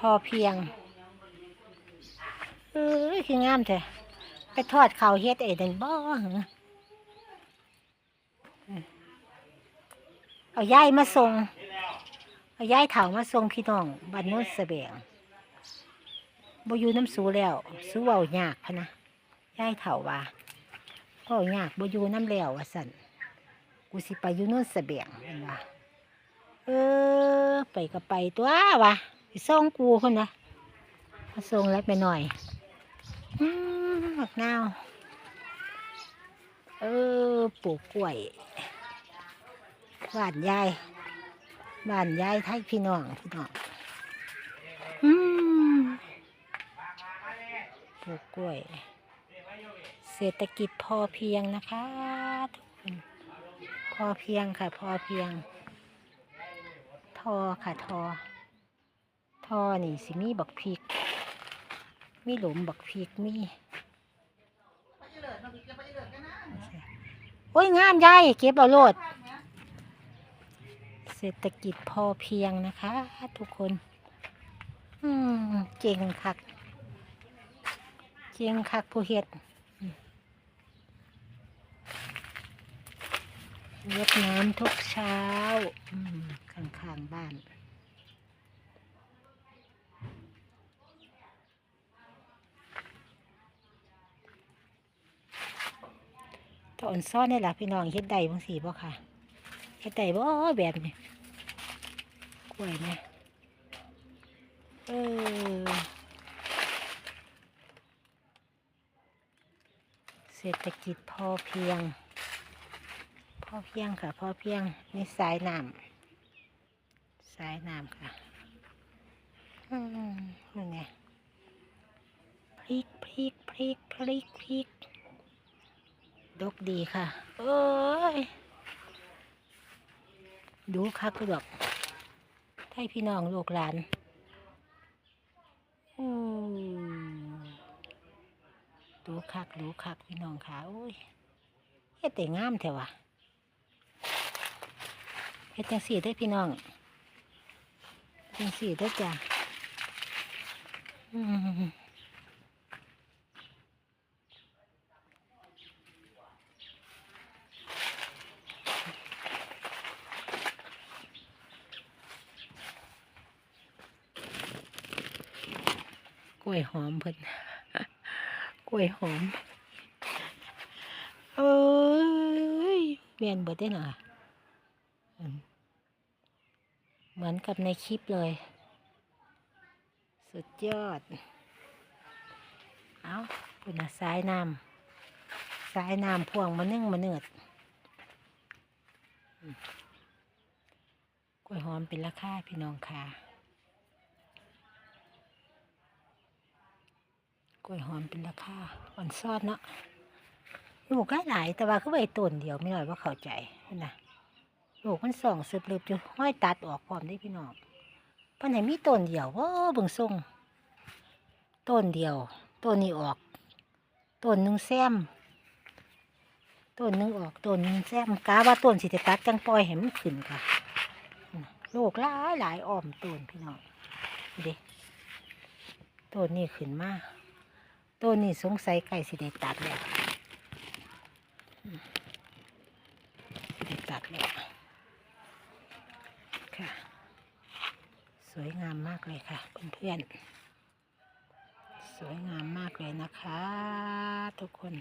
พอเพียง เออคืองามแท้ไปทอดข้าวเฮ็ดไอ้นั่นบ่เอายายมาส่งเอายายเถามาส่งพี่น้องบ้านโน้นสะแบงบ่อยู่น้ำสูแล้ว สูเว้ายากพะนะยายเถาว่าเว้ายากบ่อยู่น้ำแล้วว่าสั่นกูสิไปอยู่โน้นสะแบงเห็นว่าเออ ไปก็ไปตัววะ ส่งกูคนนะมาส่งแล้วไปหน่อยอืมบักนาวเออปลูกกล้วยบ้านยายบ้านยายไทยพี่น้องพี่น้องอืมปลูกกล้วย เศรษฐกิจพอเพียงนะคะทุกคนพอเพียงค่ะ พอเพียง ทอค่ะทอ อนี่สิมีบักพริก มีหลุมบักพริกมีโอ้ยงามยายเก็บเอาโลด เศรษฐกิจพอเพียงนะคะ ทุกคน อืมเก่งคักเก่งคักผู้เฮ็ดรดน้ำทุกเช้าข้างๆบ้าน ตอนซ่อนนี่แหละพี่น้องเฮ็ดได้บางสีบ่ค่ะเฮ็ดได้บ่แบบนี้กล้วยไหมเออเศรษฐกิจพอเพียง พอเพียงค่ะ พอเพียงนี่สายน้ำสายน้ำค่ะอืมนี่ไงพริกพริกพริกพริกพริก ดกดีค่ะเอ้ย ดูคักดอกไทยพี่น้องลูกหลานอืมดูคักดูคักพี่น้องค่ะโอ้ยเฮ็ดแต่งามแถวะเฮ็ดจังสี่ได้พี่น้องจังสี่ได้จ้ะอืม กล้วยหอมเพิ่นกล้วยหอม เอ้ยเวียนเบิดได้หน่อยเหมือนกับในคลิปเลย สุดยอด เอาปุ่นะสายน้ำสายน้ำพ่วงมานึ่งมาเนืดอืมกล้วยหอมเป็นราคาพี่น้องค่ะ กล้วยหอมเป็นราคาอ่อนซ่อนเนาะลูกหลายแต่ว่าคือใบต้นเดียวไม่หน่อยว่าเข้าใจนะลูกมันส่องสืบลืบอยู่ห้อยตัดออกพร้อมได้พี่น้องปันไหนมีต้นเดียวว่าเบิ่งทรงต้นเดียวต้นนี้ออกต้นหนึ่งแซมต้นหนึ่งออกต้นหนึ่งแซมกาว่าต้นสิจะตัดจังปล่อยให้มันขึ้นค่ะลูกหลายหลายอ้อมต้นพี่น้องดูดิต้นนี้ขึ้นมา ตัวนี้สงสัยไก่สิได้ตัดแล้วสิได้ตัดแล้วค่ะ สวยงามมากเลยค่ะเพื่อนๆสวยงามมากเลยนะคะ ทุกคน